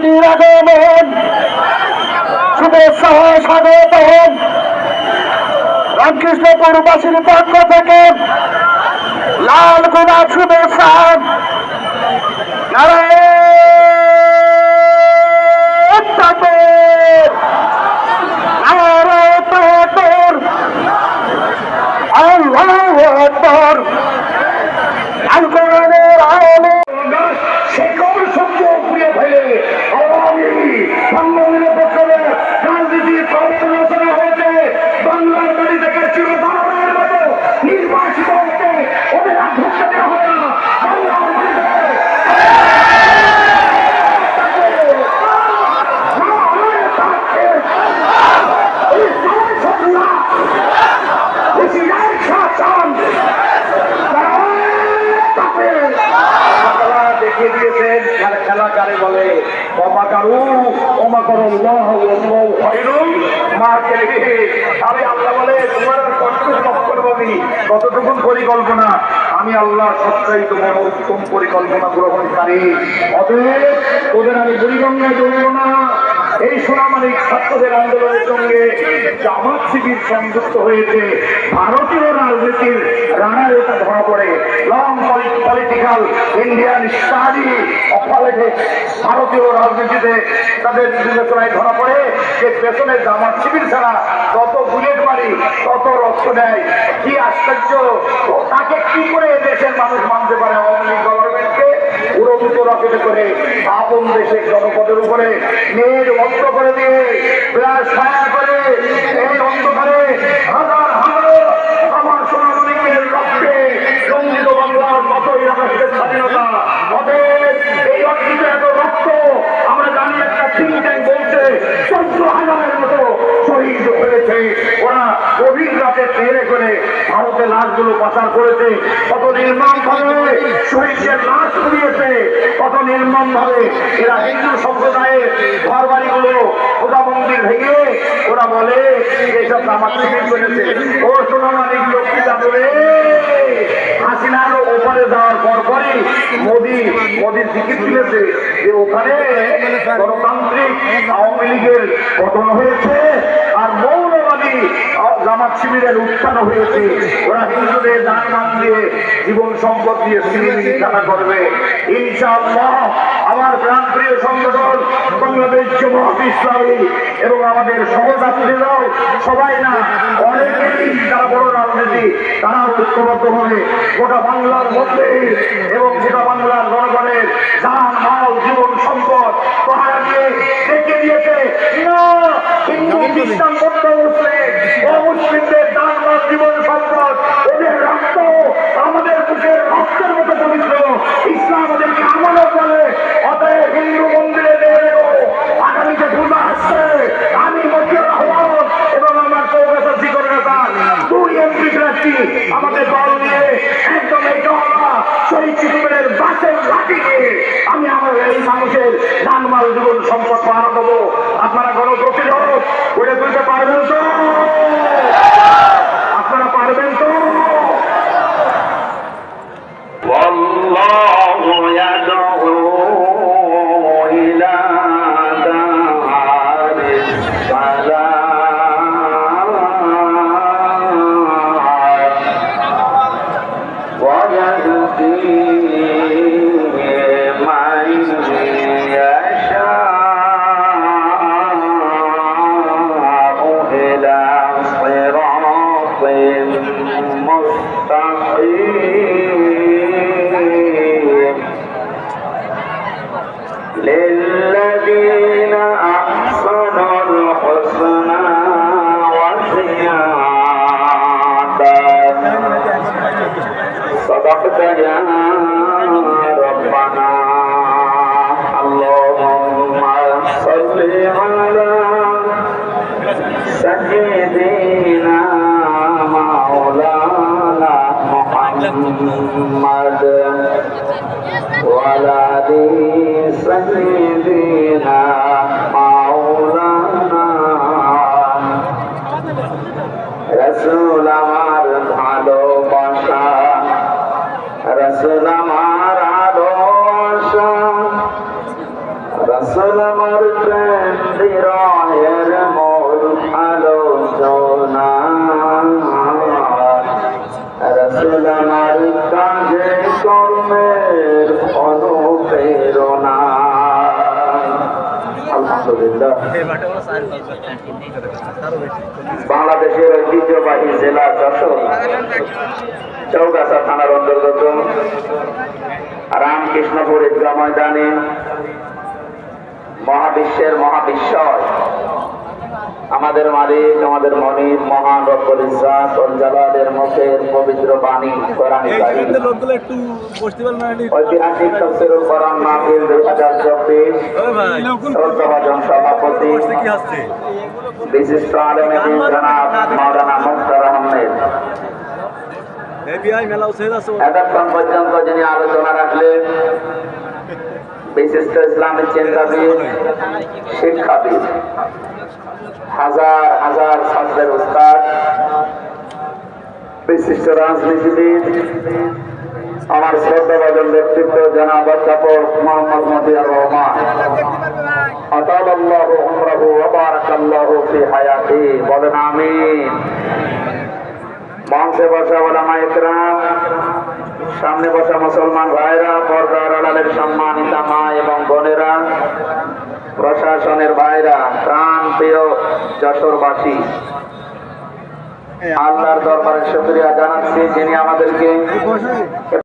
রাজনীতির আগমন। শুভেচ্ছা স্বাগত রামকৃষ্ণপুরবাসীর পক্ষ থেকে লাল গোলাপ শুভেচ্ছা। নারায়ণ কতটুকুন পরিকল্পনা? আমি আল্লাহ সত্যই তোমার উত্তম পরিকল্পনা গ্রহণকারী। অতএব ওদের আমি বুড়িগঙ্গায় দৌড়ব না। এই সোনামানিক ছাত্রদের আন্দোলনের সঙ্গে জামাত শিবির সংযুক্ত হয়েছে। ভারতীয় রাজনীতির রানার এটা ধরা পড়ে। Long political Indian study of ভারতীয় রাজনীতিতে তাদের বিবেচনায় ধরা পড়ে। যে পেছনে জামাত শিবির ছাড়া তত বুলেট মারি তত রক্ত দেয়। কি আশ্চর্য! ও তাকে কি করে দেশের মানুষ মানতে পারে? আওয়ামী লীগ গভর্নমেন্টকে উপরে নেট বন্ধ করে দিয়ে করে রক্তে রঞ্জিত এত রক্ত আমরা জানি বলছে মতো শহীদ হয়েছে। ওরা গভীর রাতে করে ভারতে লাশগুলো পাচার করেছে। কত নির্মম ভাবে শহীদদের লাশ উড়িয়েছে কত নির্মম ভাবে এরা হিন্দু সম্প্রদায়ের ঘর বাড়িগুলো খোদা মন্দির ভেঙে ওরা বলে, এইসব আমার শিবির করেছে। ও সোনামানিক লক্ষ্মী যাবে হাসিনার ওপারে যাওয়ার পর পরই মোদি, মোদির টিকিট তুলেছে যে ওখানে গণতান্ত্রিক আওয়ামী লীগের পতন হয়েছে আর মৌলবাদী জামাত শিবিরের উত্থান হয়েছে। ওরা হিন্দুদের দান মান দিয়ে জীবন সম্পদ দিয়ে সিনেমিনি খেলা করবে। ইনশাআল্লাহ আমার প্রাণ প্রিয় সংগঠন, বাংলাদেশ জমাত ইসলামী এবং আমাদের সহযাত্রীরাও সবাই না, অনেকেই যারা বড় রাজনীতি, তারা ঐক্যবদ্ধ হবে গোটা বাংলার মধ্যে এবং গোটা বাংলার জনগণের যান মাল, জীবন, সম্পদ দিয়ে দেখে দিয়েছে। না, হিন্দু, খ্রিস্টান সম্পদ পাহারা দেবো আপনারা للذين أحسنوا الحسنى وزيادة صدقت يا ربنا সালামার প্রেম মোর আলোচনা। রসুল কাজে কর্মের বাংলাদেশের ঐতিহ্যবাহী জেলা যশোর, চৌগাছা থানার অন্তর্গত রামকৃষ্ণপুর ঈদগাহ ময়দানে মহাবিশ্বের মহাবিশ্বয় আমাদের মালিক আমাদের মনির মহান রব্বুল ইজ্জাত ওয়াল জালালের মুখের পবিত্র বাণী কোরআন কারীম। ঐতিহাসিক তফসিরুল কোরআন মাহফিল শ্রদ্ধাভাজন সভাপতি বিশিষ্ট আলেম জনাব মাওলানা মুখতার আহমেদ। এতক্ষণ পর্যন্ত যিনি আলোচনা রাখলেন বিশিষ্ট ইসলামের চিন্তাবিদ শিক্ষাবিদ। হাজার হাজার ছাত্রের উস্তাদ, বিশিষ্ট রাজনীতিবিদ, আমার শ্রদ্ধাভাজন ব্যক্তিত্ব জানা অধ্যাপক মোহাম্মদ মদিয়া রহমান। আতাল আল্লাহ উমরাহু ওয়াবারাকাল্লাহু ফি হায়াতি। বলেন আমি মঞ্চে বসা ওলামায়ে কেরাম সামনে বসা মুসলমান ভাইরা পর্দার আড়ালের সম্মানিতা মা এবং বোনেরা, প্রশাসনের ভাইরা, প্রাণ প্রিয় যশোরবাসী, আল্লাহর দরবারে শুক্রিয়া জানাচ্ছি যিনি আমাদেরকে